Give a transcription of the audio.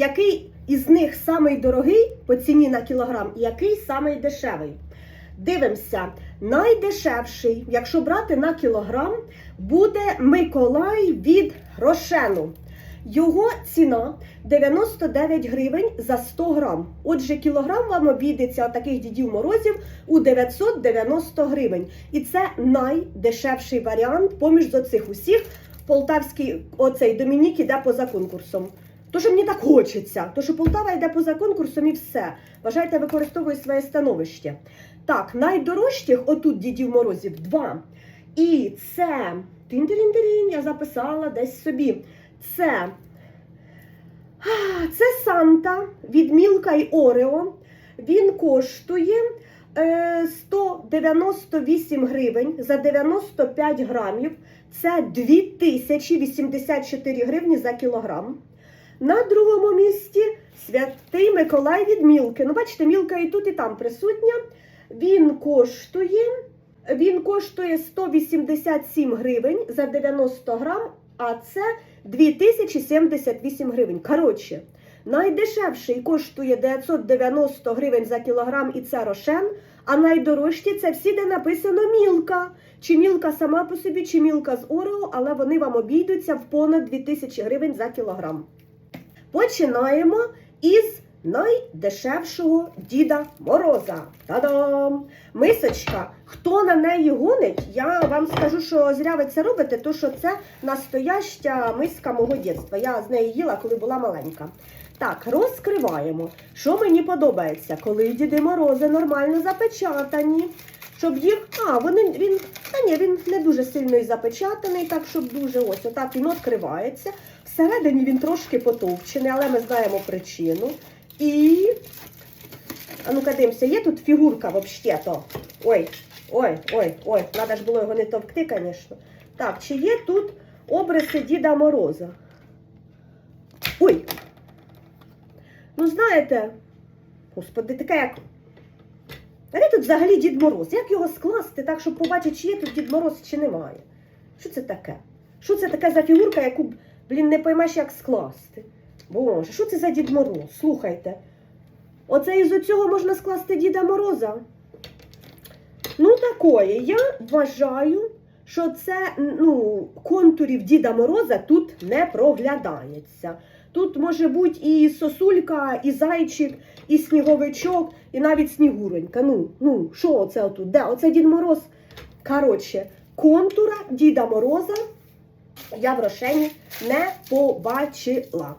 який із них самий дорогий по ціні на кілограм, і який самий дешевий. Дивимося, найдешевший, якщо брати на кілограм, буде Миколай від Рошену. Його ціна 99 гривень за 100 грам. Отже, кілограм вам обійдеться таких дідів морозів у 990 гривень. І це найдешевший варіант поміж оцих усіх. Полтавський оцей Домінік іде поза конкурсом. То, що мені так хочеться, то що Полтава йде поза конкурсом і все. Вважайте, використовую своє становище. Так, найдорожчих отут дідів морозів два. І це тин-тирін-тирін, я записала десь собі. Це, це Санта від Мілка і Орео. Він коштує е, 198 гривень за 95 грамів. Це 2084 гривні за кілограм. На другому місці святий Миколай від Мілки. Ну, бачите, Мілка і тут, і там присутня. Він коштує, він коштує 187 гривень за 90 грам, а це 2078 гривень. Коротше, найдешевший коштує 990 гривень за кілограм, і це рошен. А найдорожчі це всі, де написано мілка. Чи мілка сама по собі, чи мілка з Орео, але вони вам обійдуться в понад 2000 гривень за кілограм. Починаємо із найдешевшого Діда Мороза. Та-дам! Мисочка. Хто на неї гонить, я вам скажу, що зря ви це робите, то що це настояща миска мого дитинства. Я з неї їла, коли була маленька. Так, розкриваємо. Що мені подобається, коли Діди Морози нормально запечатані. Щоб їх. А, вони він. Та ні, він не дуже сильно і запечатаний, так щоб дуже ось отак він відкривається. Всередині він трошки потовчений, але ми знаємо причину. І. А ну-ка дивимося, є тут фігурка взагалі-то. Ой, ой, ой, ой, треба ж було його не товкти, звісно. Так, чи є тут обриси Діда Мороза? Ой. Ну, знаєте, господи, таке як. А де тут взагалі Дід Мороз? Як його скласти так, щоб побачити, чи є тут Дід Мороз, чи немає? Що це таке? Що це таке за фігурка, яку, блін, не поймеш, як скласти? Боже, що це за Дід Мороз? Слухайте. Оце із цього можна скласти Діда Мороза. Ну, такої. Я вважаю, що це ну, контурів Діда Мороза тут не проглядається. Тут може бути і сосулька, і зайчик, і сніговичок, і навіть снігуронька. Ну, ну, що оце отут? Де? Оце Дід Мороз. Коротше, контура Діда Мороза я в рошені не побачила.